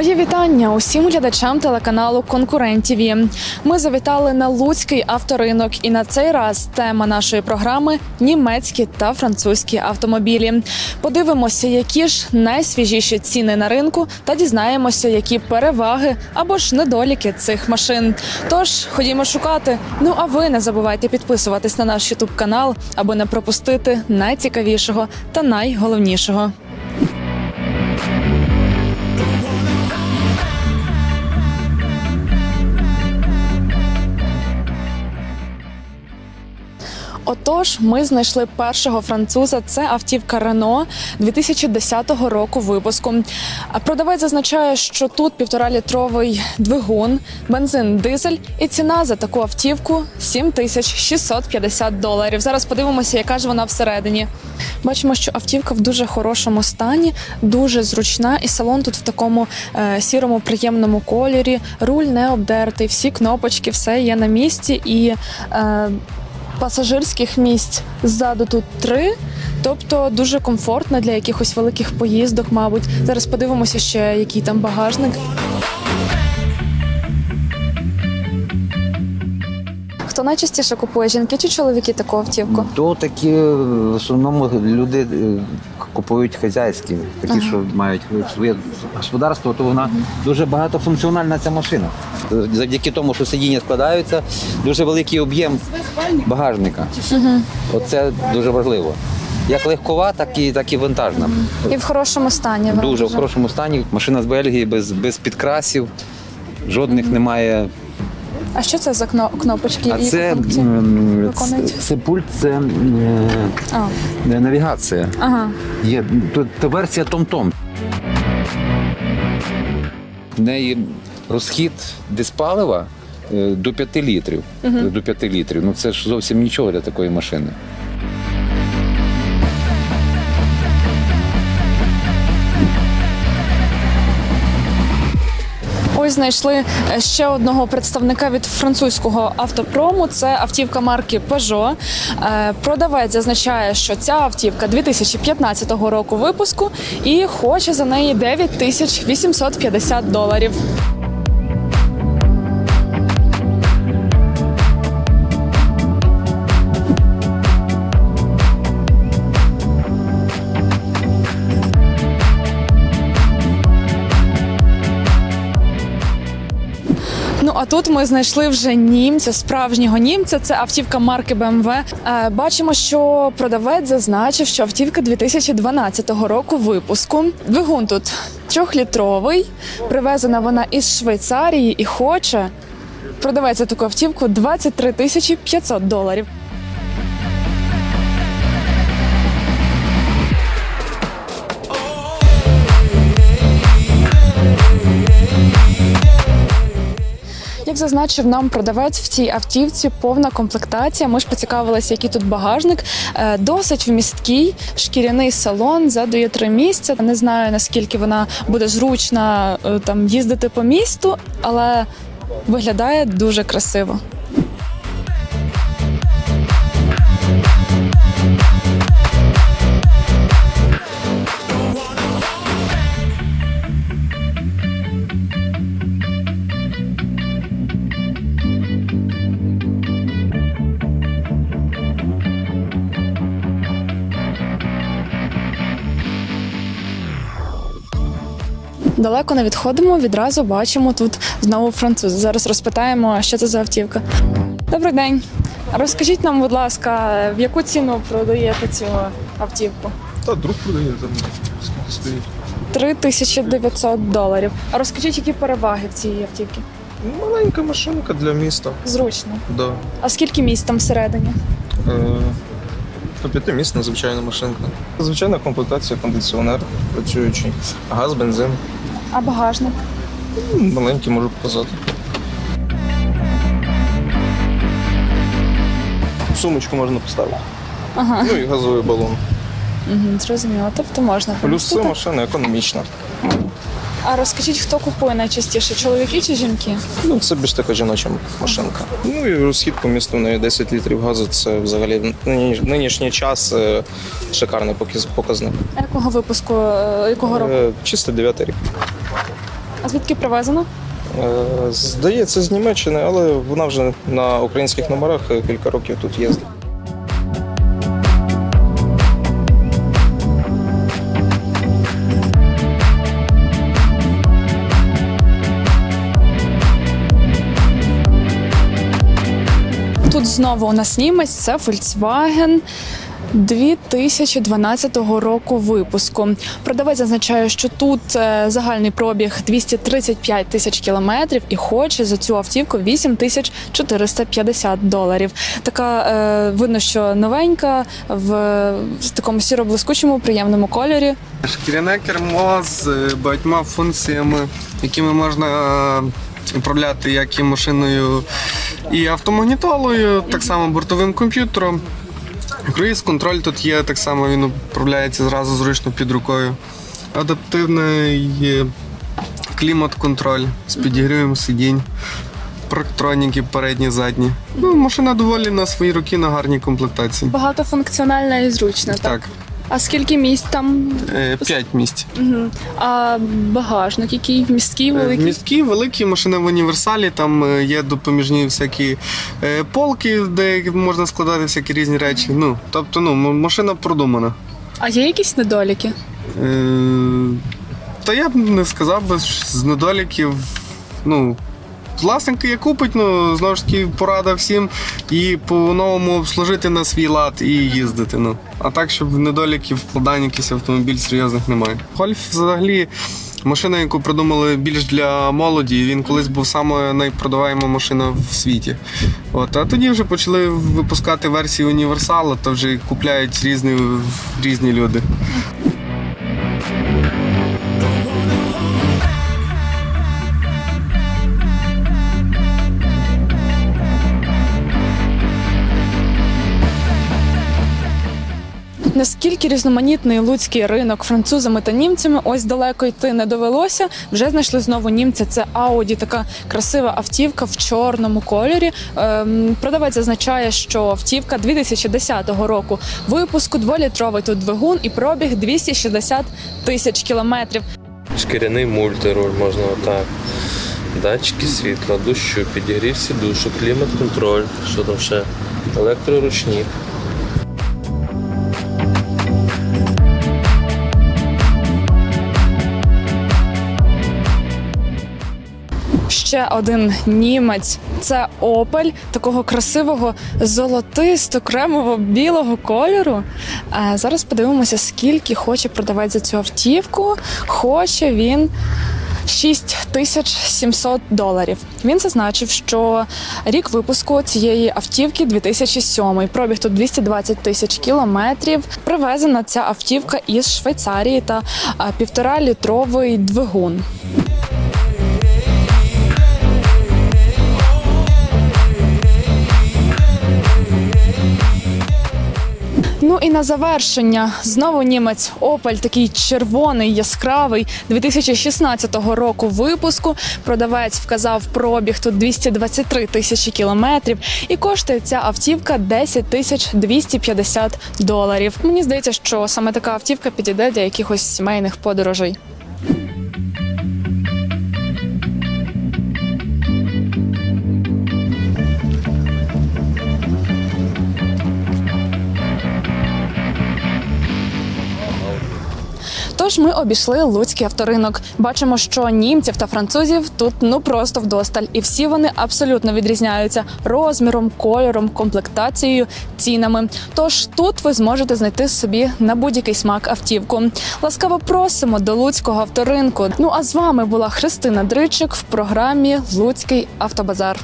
Мої вітання усім глядачам телеканалу Конкурент ТІВІ. Ми завітали на Луцький авторинок, і на цей раз тема нашої програми німецькі та французькі автомобілі. Подивимося, які ж найсвіжіші ціни на ринку, та дізнаємося, які переваги або ж недоліки цих машин. Тож ходімо шукати. Ну а ви не забувайте підписуватись на наш Ютуб канал, аби не пропустити найцікавішого та найголовнішого. Отож, ми знайшли першого француза. Це автівка Рено 2010 року випуску. Продавець зазначає, що тут півторалітровий двигун, бензин, дизель, і ціна за таку автівку 7650 доларів. Зараз подивимося, яка ж вона всередині. Бачимо, що автівка в дуже хорошому стані, дуже зручна, і салон тут в такому е, сірому приємному кольорі. Руль не обдертий, всі кнопочки, все є на місці і. Е, пасажирських місць ззаду тут три. Тобто дуже комфортно для якихось великих поїздок, мабуть. Зараз подивимося ще, який там багажник. Хто найчастіше купує жінки чи чоловіки таку автівку? То такі в основному люди е, купують хазяйські, такі, що мають своє господарство, то вона дуже багатофункціональна ця машина. Завдяки тому, що сидіння складаються, дуже великий об'єм багажника. Оце дуже важливо. Як легкова, так і, так і вантажна. І в хорошому стані. Дуже в хорошому стані. Машина з Бельгії без, без підкрасів, жодних немає А що це за кно- кнопочки? А і це, функції? м, виконують? це, це пульт, це е, А, е, навігація. ага. Є то, то версія Том-Том. В неї розхід диспалива е, до 5 літрів. До 5 літрів. Ну це ж зовсім нічого для такої машини. Знайшли е, ще одного представника від французького автопрому. Це автівка марки Peugeot. Е, Продавець зазначає, що ця автівка 2015 року випуску і хоче за неї 9850 доларів. Тут ми знайшли вже німця, справжнього німця. Це автівка марки BMW. Е, бачимо, що продавець зазначив, що автівка 2012 року випуску. Двигун тут трьохлітровий. Привезена вона із Швейцарії і хоче. Продавець за таку автівку 23 тисячі 500 доларів. Зазначив нам продавець в цій автівці, повна комплектація. Ми ж поцікавилися, який тут багажник. Е, Досить вмісткий шкіряний салон, задує три місця. Не знаю наскільки вона буде зручна е, там їздити по місту, але виглядає дуже красиво. Далеко не відходимо, відразу бачимо тут знову француз. Зараз розпитаємо, що це за автівка. Добрий день. Розкажіть нам, будь ласка, в яку ціну продаєте цю автівку? Та друг продає там скільки стоїть. 3900 доларів. А розкажіть, які переваги в цій автівці? Маленька машинка для міста. Зручно. Да. А скільки місць там всередині? Е, по п'ятимісна звичайна машинка. Звичайна комплектація, кондиціонер працюючий, газ, бензин. А багажник? Маленький можу показати. Сумочку можна поставити. Ага, Ну і газовий балон. угу, зрозуміло. Тобто можна. Плюс це машина економічна. А розкажіть, хто купує найчастіше? Чоловіки чи жінки? Ну, це більш така жіноча машинка. Ну і розхід по місту в неї 10 літрів газу. Це взагалі в нинішній час е, шикарний показник. А Якого випуску, е, якого року? Е, Чисто 9 рік. А звідки привезено? Е, Здається, з Німеччини, але вона вже на українських номерах е, кілька років тут їздить. Тут знову у нас німець, це Volkswagen 2012 року випуску. Продавець зазначає, що тут е, загальний пробіг 235 тисяч кілометрів і хоче за цю автівку 8 тисяч 450 доларів. Така е, видно, що новенька в, в такому сіро-блискучому приємному кольорі. Шкіряне кермо з е, багатьма функціями, якими можна е, управляти як і машиною, і автомагнітолою, так само бортовим комп'ютером. Круїз контроль тут є, так само він управляється зразу зручно під рукою. Адаптивний клімат-контроль з підігрівом сидінь, проктроніки передні, задні. Ну, машина доволі на свої роки на гарній комплектації. Багатофункціональна і зручна. так? Так, А скільки місць там? е, п'ять місць. Мгм. А багажник, який місткий, великий? Місткі, великі машини в універсалі, там е, є допоміжні всякі е, полки, де можна складати всякі різні речі. Ну, тобто, ну, машина продумана. А є якісь недоліки? Е, та я б не сказав би з недоліків. Ну, власник я купить, ну, знову ж таки, порада всім і по-новому обслужити на свій лад і їздити. Ну. А так, щоб недоліків вкладань якийсь автомобіль серйозних немає. Гольф взагалі. Машина, яку придумали більш для молоді, він колись був саме найпродаваєма машина в світі. От, а тоді вже почали випускати версії універсала, то вже купляють різні, різні люди. Наскільки різноманітний луцький ринок французами та німцями, ось далеко йти не довелося. Вже знайшли знову німця. Це Audi, така красива автівка в чорному кольорі. Ем, продавець зазначає, що автівка 2010 року випуску, дволітровий тут двигун і пробіг 260 тисяч кілометрів. Шкіряний мультируль можна отак. Датчики світла, дощу, підігрів сідушок, клімат-контроль, що там ще, електроручник. Ще один німець це Опель такого красивого золотисто-кремово білого кольору. Е, Зараз подивимося, скільки хоче продавець за цю автівку. Хоче він 6700 доларів. Він зазначив, що рік випуску цієї автівки 2007. Пробіг тут 220 тисяч кілометрів. Привезена ця автівка із Швейцарії та е, півтора літровий двигун. Ну і на завершення знову німець Опель, такий червоний, яскравий 2016 року випуску. Продавець вказав пробіг тут 223 тисячі кілометрів, і коштує ця автівка 10 тисяч 250 доларів. Мені здається, що саме така автівка підійде для якихось сімейних подорожей. Тож ми обійшли Луцький авторинок. Бачимо, що німців та французів тут ну просто вдосталь, і всі вони абсолютно відрізняються розміром, кольором, комплектацією, цінами. Тож тут ви зможете знайти собі на будь-який смак автівку. Ласкаво просимо до Луцького авторинку. Ну а з вами була Христина Дричик в програмі Луцький автобазар.